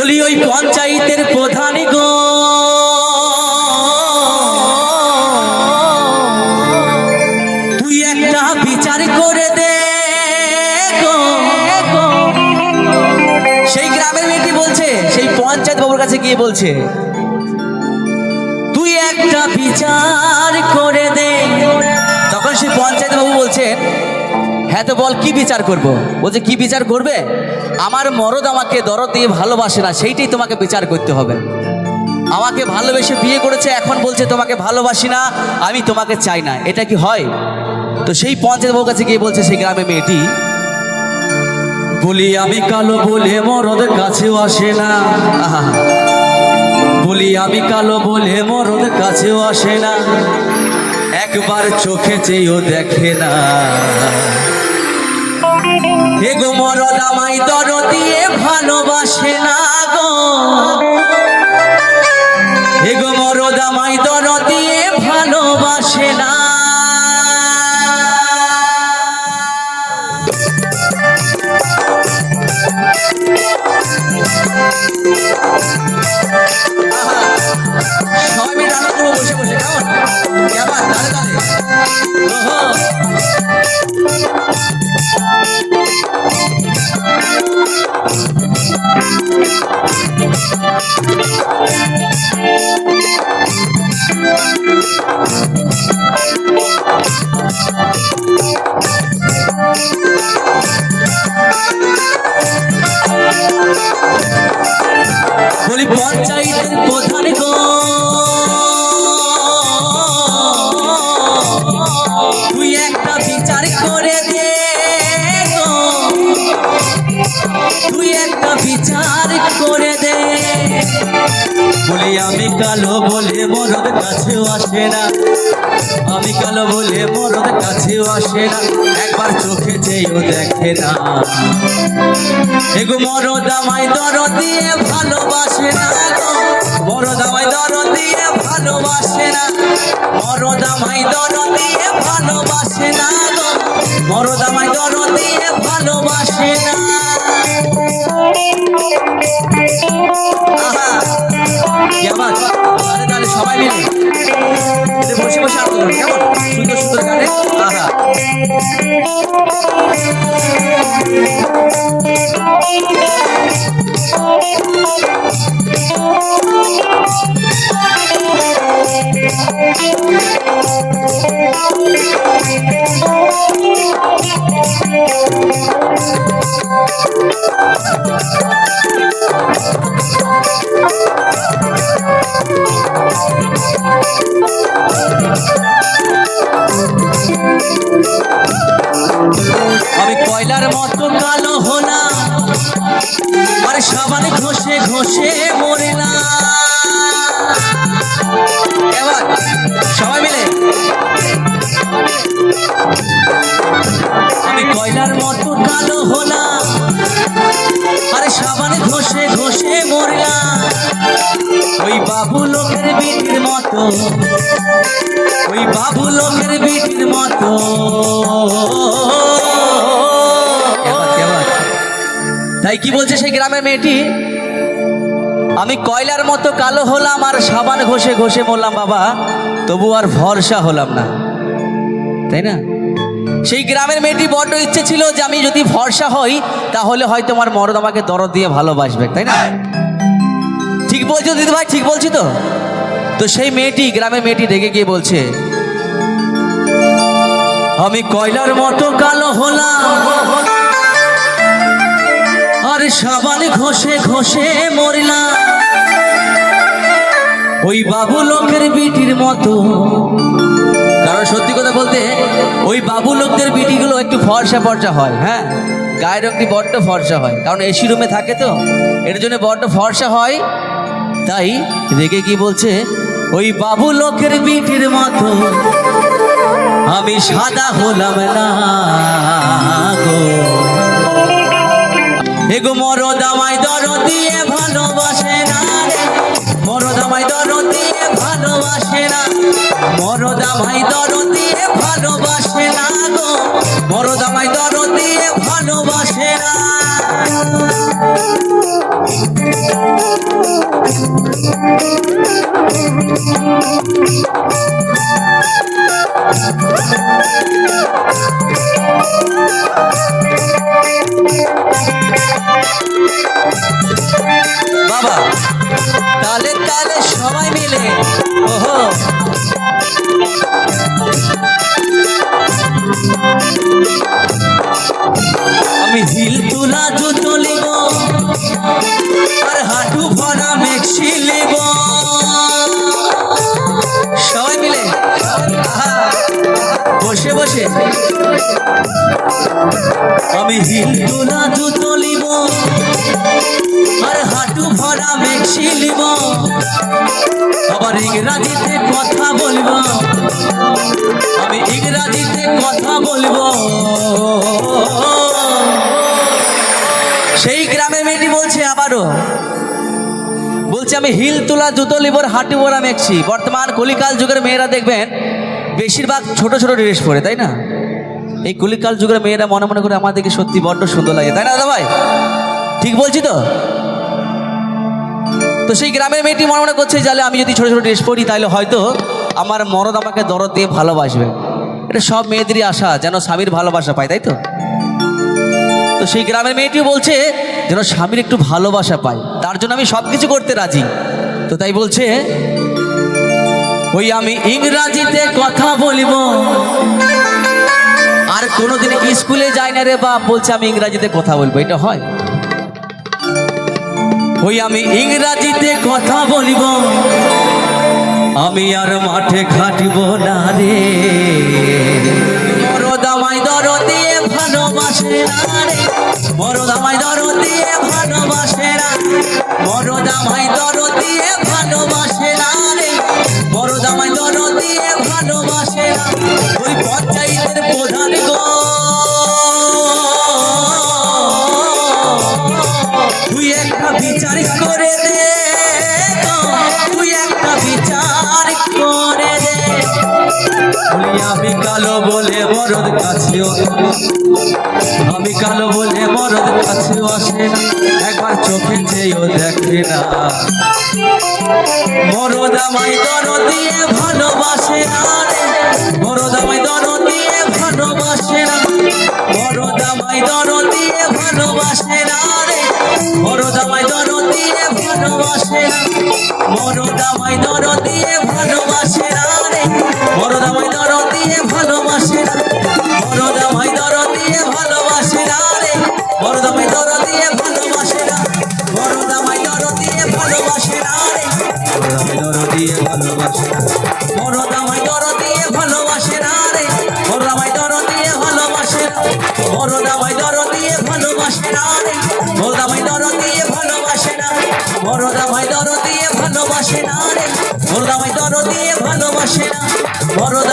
বলি ওই পঞ্চায়েতের প্রধান গো। তুই একটা বিচার করে দে সেই গ্রামের মেয়েটি বলছে, সেই পঞ্চায়েত বাবুর কাছে গিয়ে বলছে, তুই একটা বিচার করে দে। তখন সেই পঞ্চায়েত বাবু বলছেন হ্যাঁ তো বল কি বিচার করব? বলছে কি বিচার করবে? আমার মরদ আমাকে দরদ দিয়ে ভালোবাসে না, সেইটাই তোমাকে বিচার করতে হবে। আমাকে ভালোবেসে বিয়ে করেছে, এখন বলছে তোমাকে ভালোবাসি না, আমি তোমাকে চাই না। এটা কি হয়? তো সেই পঞ্চায়েত বাবুর কাছে গিয়ে বলছে, সেই গ্রামে মেয়েটি বলি, আমি কালো বলে মরদ কাছেও আসে না। বলি, আমি কালো বলে মরদ কাছেও আসে না। একবার চোখে চেয়েও দেখে না। হে গো মরদ আমায় দর দিয়ে ভালোবাসে না গো। হে গো মরদ আমায় দর সবাই মিলে করব বসে বসে, কেমন? আমি কালো বলে মরদ কাছেও আসে না। আমি কালো বলে মরদ কাছেও আসে না। একবার চোখে চেয়েও দেখে না। এগো মরদ আমায় দর দিয়ে ভালোবাসে না মরদ আমায় দর দিয়ে ভালোবাসে না। মরদ আমায় দর দিয়ে ভালোবাসে না মরদ আমায় দর দিয়ে ভালোবাসে না। আনন্দ কেমন? সুন্দর সুন্দর গানে। আহা। সাবান ঘষে ঘষে মরলাম সবাই মিলে আমি কয়লার মতো কালো হলাম, আরে সাবান ঘষে ঘষে মরলাম। ওই বাবু লোকের বিটির মতো, ওই বাবু লোকের বিটির মতো। তাই কি বলছে সেই গ্রামের মেয়েটি? আমি কয়লার মতো কালো হলাম আর সাবান ঘষে ঘষে মরলাম বাবা, তবু আর ভরসা হলাম না। তাই না? সেই গ্রামের মেয়েটি বড্ড ইচ্ছে ছিল যে আমি যদি ভরসা হই, তাহলে হয়তো আমার মরদ আমাকে দরদ দিয়ে ভালোবাসবে, তাই না? ঠিক বলছো দিদি ভাই, ঠিক বলছি তো? তো সেই মেয়েটি, গ্রামের মেয়েটি রেগে গিয়ে বলছে, আমি কয়লার মতো কালো হলাম আর সাবান ঘষে ঘষে মরলাম। ওই বাবু লোকের বিটির মতো। কারণ সত্যি কথা বলতে, ওই বাবু লোকদের বিটিগুলো একটু ফর্সা ফর্সা হয় হ্যাঁ? গায়ের রঙটি বড্ড ফর্সা হয়। কারণ এসি রুমে থাকে তো, এর জন্য বড্ড ফর্সা হয়। তাই রেগে কি বলছে, ওই বাবু লোকের বিটির মতো, আমি সাদা হলাম না গো। এগো মর দামাই দর দিয়ে ভালোবাসে না রে। মর দামাই দর দিয়ে ভালোবাসে না। মর দামাই দর বসে বসে। আমি হিল তোলা জুতো লিব আর হাঁটু ভরা মেক্সি লিব আবার ইংরাজিতে কথা বলব। আমি ইংরাজিতে কথা বলব। সেই গ্রামে মেয়েটি বলছে আবারও বলছে আমি হিল তোলা জুতো লিবর হাঁটু ভরা মেক্সি বর্তমান কলিকাল যুগের মেয়েরা দেখবেন বেশিরভাগ ছোট ছোট ড্রেস পরে, তাই না? এই কলিকাল যুগের মেয়েরা মনে মনে করে আমাদেরকে সত্যি বড্ড সুন্দর লাগে, তাই না দাদা ভাই ঠিক বলছি তো? তো সেই গ্রামের মেয়েটি মনে মনে করছে যাহলে আমি যদি ছোট ছোট ড্রেস পরি, তাহলে হয়তো আমার মরদ আমাকে দরদ দিয়ে ভালোবাসবে। এটা সব মেয়েদেরই আশা, যেন স্বামীর ভালোবাসা পায়, তাই তো? তো সেই গ্রামের মেয়েটিও বলছে, যেন স্বামীর একটু ভালোবাসা পায়, তার জন্য আমি সব কিছু করতে রাজি। তো তাই বলছে ওই আমি ইংরাজিতে কথা বলিব। আর কোনোদিন স্কুলে যাই না রে বাপ, বলছে আমি ইংরাজিতে কথা বলব, এটা হয়। ওই আমি ইংরাজিতে কথা বলিব। আমি আর মাঠে খাটিব না রে। মরদামাই দর দিয়ে ভালোবাসে না রে। দর দিয়ে ভালোবাসে দর দিয়ে ভালোবাসে বিচার করে তুই একটা বিচার করে দে। আমি কালো বলে বড় কাছেও আমি কালো বলে মরদ কাছেও আসে একবার চোখে চেয়েও দেখে না। মরদ আমায় দর দিয়ে ভালোবাসে না রে মরদ আমায় দর দিয়ে ভালোবাসে না মরদ আমায় দর দিয়ে ভালোবাসে না রে মরদ আমায় দর দিয়ে ভালোবাসে না মরদ আমায় দর দিয়ে ভালোবাসে না রে মরদ আমায় দর দিয়ে ভালোবাসে না মরদ আমায় ভালোবাসে না রে। মরদ আমায় দর দিয়ে ভালোবাসে না মরদ আমায় দর দিয়ে ভালোবাসে না রে মরদ আমায় দর দিয়ে ভালোবাসে না মরদ আমায় দর দিয়ে ভালোবাসে না রে। ভালোবাসে না মরদ